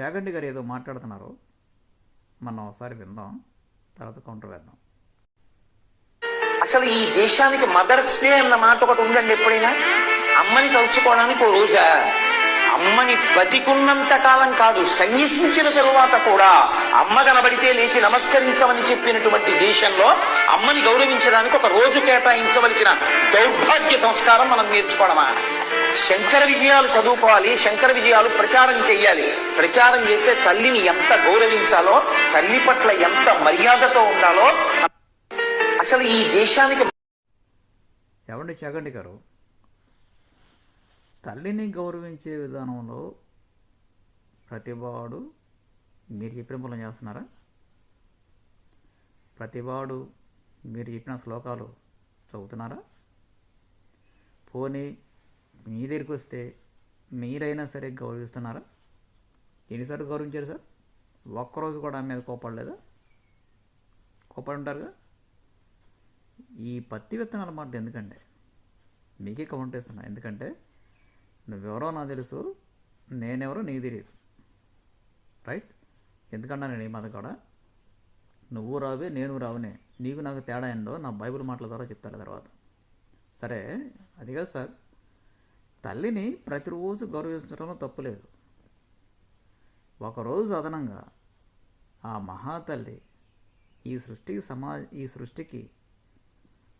చాగంటి గారు ఏదో మాట్లాడుతున్నారు. మనం ఒకసారి విందాం. తర్వాత కౌంటర్ వేద్దాం. అసలు ఈ దేశానికి మదర్స్ డే అన్న మాట ఒకటి ఉందండి ఎప్పుడైనా? అమ్మని తలుచుకోవడానికి ఓ రోజా? అమ్మని బతికున్నంత కాలం కాదు సన్యసించిన తరువాత కూడా అమ్మ కనబడితే లేచి నమస్కరించమని చెప్పినటువంటి దేశంలో అమ్మని గౌరవించడానికి ఒక రోజు కేటాయించవలసిన దౌర్భాగ్య సంస్కారం మనం నేర్చుకోవడమా? శంకర విజయాలు చదువుకోవాలి శంకర విజయాలు ప్రచారం చెయ్యాలి. ప్రచారం చేస్తే తల్లిని ఎంత గౌరవించాలో తల్లి పట్ల ఎంత మర్యాదతో ఉండాలో అసలు ఈ దేశానికి ఏమండి చగండి గారు? తల్లిని గౌరవించే విధానంలో ప్రతివాడు మీరు చెప్పిన మూలం చేస్తున్నారా? ప్రతివాడు మీరు చెప్పిన శ్లోకాలు చదువుతున్నారా? పోనీ మీ దగ్గరికి వస్తే మీరైనా సరే గౌరవిస్తున్నారా? ఎన్నిసార్లు గౌరవించారు సార్? ఒక్కరోజు కూడా ఆమె మీద కోపడలేదా? కోపడి ఉంటారుగా ఈ పత్తి విత్తనాల మాట ఎందుకంటే? మీకే కౌంట్ వేస్తున్నా ఎందుకంటే నువ్వెవరో నాకు తెలుసు నేనెవరో నీకు తెలియదు. రైట్? ఎందుకన్నా నేను ఈ మాట కూడా? నువ్వు రావే నేను రావునే. నీకు నాకు తేడా ఏందో నా బైబిల్ మాటల ద్వారా చెప్తాను తర్వాత. సరే అది కాదు సార్. తల్లిని ప్రతిరోజు గౌరవించడంలో తప్పులేదు. ఒకరోజు అదనంగా ఆ మహాతల్లి ఈ సృష్టికి సమా ఈ సృష్టికి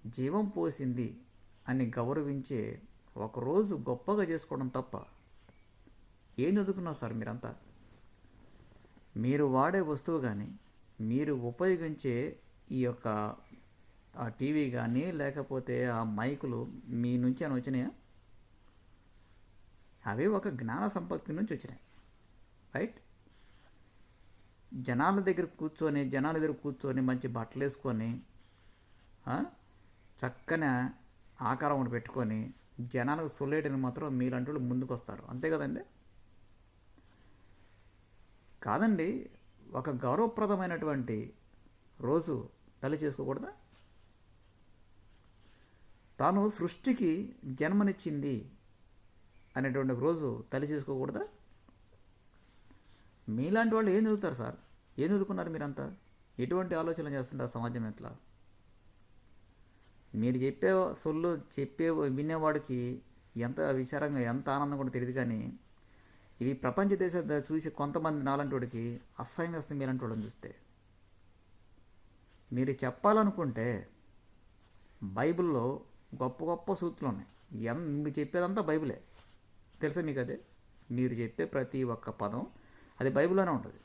జీవం పోసింది అని గౌరవించే ఒకరోజు గొప్పగా చేసుకోవడం తప్ప ఏం చదువుకున్నారు సార్ మీరంతా? మీరు వాడే వస్తువు కానీ మీరు ఉపయోగించే ఈ యొక్క ఆ టీవీ కానీ లేకపోతే ఆ మైకులు మీ నుంచి అని వచ్చినాయా? అవి ఒక జ్ఞాన సంపత్తి నుంచి వచ్చినాయి. రైట్ జనాల దగ్గర కూర్చొని జనాల దగ్గర కూర్చొని మంచి బట్టలు వేసుకొని చక్కని ఆకారం ఒకటి పెట్టుకొని జనాలకు సొలేటని మాత్రం మీలాంటి వాళ్ళు ముందుకు వస్తారు అంతే కదండి? కాదండి ఒక గౌరవప్రదమైనటువంటి రోజు తల్లి చేసుకోకూడదా? తాను సృష్టికి జన్మనిచ్చింది. అనేటువంటి ఒక రోజు తల్లి చేసుకోకూడదా? మీలాంటి వాళ్ళు ఏం చదువుతారు సార్? ఏం చదువుకున్నారు మీరంతా? ఎటువంటి ఆలోచన చేస్తుంటారు సమాజం ఎట్లా? మీరు చెప్పే సొల్లు చెప్పే వినేవాడికి ఎంత విచారంగా ఎంత ఆనందం కూడా తెలియదు కానీ ఇవి ప్రపంచ దేశ చూసి కొంతమంది నాలంటి వాడికి అసహ్యం వేస్తుంది మీలాంటి వాళ్ళని చూస్తే. మీరు చెప్పాలనుకుంటే బైబిల్లో గొప్ప గొప్ప సూత్రులు ఉన్నాయి. ఎం మీరు చెప్పేదంతా బైబిలే. తెలుసా మీకు అదే? మీరు చెప్పే ప్రతి ఒక్క పదం అది బైబిల్లోనే ఉంటుంది.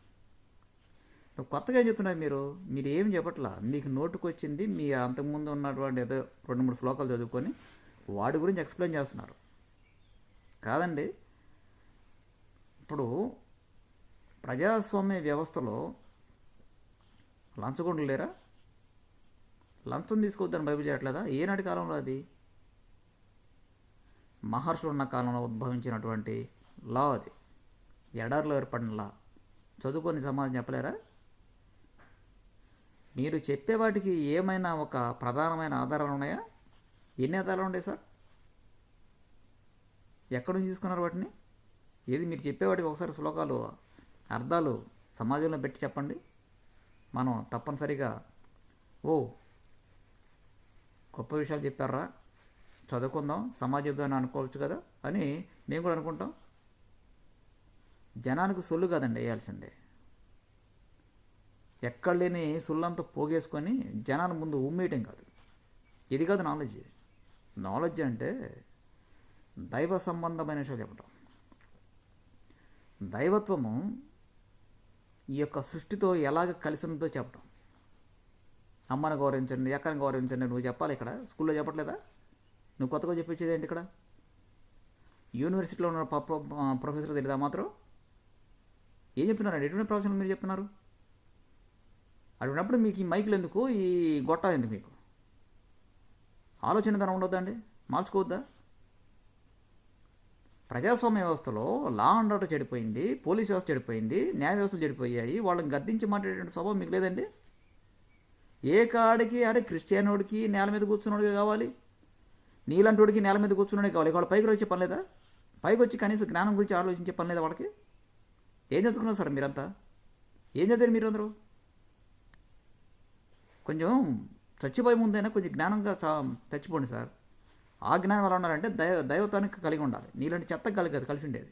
నువ్వు కొత్తగా ఏం చెప్తున్నారు మీరు? మీరు ఏం చెప్పట్లా? మీకు నోటుకు వచ్చింది మీ అంతకుముందు ఉన్నటువంటి ఏదో రెండు మూడు శ్లోకాలు చదువుకొని వాడి గురించి ఎక్స్ప్లెయిన్ చేస్తున్నారు. కాదండి ఇప్పుడు ప్రజాస్వామ్య వ్యవస్థలో లంచగొండలు లేరా? లంచం తీసుకోవద్దని బైబిల్ చేయట్లేదా? ఏనాటి కాలంలో అది? మహర్షులు ఉన్న కాలంలో ఉద్భవించినటువంటి లా అది. ఎడారిలో ఏర్పడిన లా. చదువుకొని సమాజం చెప్పలేరా? మీరు చెప్పే వాటికి ఏమైనా ఒక ప్రధానమైన ఆధారాలు ఉన్నాయా? ఎన్ని ఆధారాలు ఉన్నాయి సార్? ఎక్కడి నుంచి తీసుకున్నారు వాటిని? ఏది మీరు చెప్పేవాటికి ఒకసారి శ్లోకాలు అర్థాలు సమాజంలో పెట్టి చెప్పండి. మనం తప్పనిసరిగా ఓ గొప్ప విషయాలు చెప్పారా? చదువుకుందాం సమాజ యుద్ధాన్ని అనుకోవచ్చు కదా? అని మేము కూడా అనుకుంటాం. జనానికి సొల్లు కాదండి వేయాల్సిందే. ఎక్కడ లేని సొల్లంతా పోగేసుకొని జనాల ముందు ఉమ్మేయటం కాదు. ఇది కాదు నాలెడ్జ్. నాలెడ్జ్ అంటే దైవ సంబంధమైన విషయాలు చెప్పటం. దైవత్వము ఈ యొక్క సృష్టితో ఎలాగ కలిసి ఉందో చెప్పటం. అమ్మని గౌరవించండి ఎక్కడిని గౌరవించండి నువ్వు చెప్పాలి ఇక్కడ. స్కూల్లో చెప్పట్లేదా? నువ్వు కొత్తగా చెప్పించేది ఏంటి ఇక్కడ? యూనివర్సిటీలో ఉన్న ప్రొఫెసర్ తెలియదా మాత్రం? ఏం చెప్తున్నారండి ఎటువంటి ప్రొఫెసర్ మీరు చెప్తున్నారు? అటువంటిప్పుడు మీకు ఈ మైకులు ఎందుకు? ఈ గొట్ట ఎందుకు మీకు? ఆలోచన ధనం ఉండొద్దా అండి? మార్చుకోవద్దా? ప్రజాస్వామ్య వ్యవస్థలో లా అండ్ ఆర్డర్ చెడిపోయింది పోలీస్ వ్యవస్థ చెడిపోయింది న్యాయ వ్యవస్థలు చెడిపోయాయి వాళ్ళని గద్దించి మాట్లాడేటువంటి స్వభావం మీకు లేదండి? ఏ కాడికి? అరే క్రిస్టియానోడికి నేల మీద కూర్చున్నోడికి కావాలి. నీలాంటోడికి నేల మీద కూర్చున్నాడు కావాలి. వాళ్ళ పైకి వచ్చే పని లేదా పైకి వచ్చి కనీసం జ్ఞానం గురించి ఆలోచించే పని లేదా వాళ్ళకి ఏం చదువుకున్నారు సార్ మీరంతా? ఏం చదివారు మీరు అందరూ కొంచెం చచ్చిపోయే ముందైనా కొంచెం జ్ఞానంగా చా చచ్చిపోండి సార్. ఆ జ్ఞానం ఎలా ఉండాలంటే దైవ దైవతానికి కలిగి ఉండాలి. నీలాంటి చెత్త కలిగదు కలిసి ఉండేది.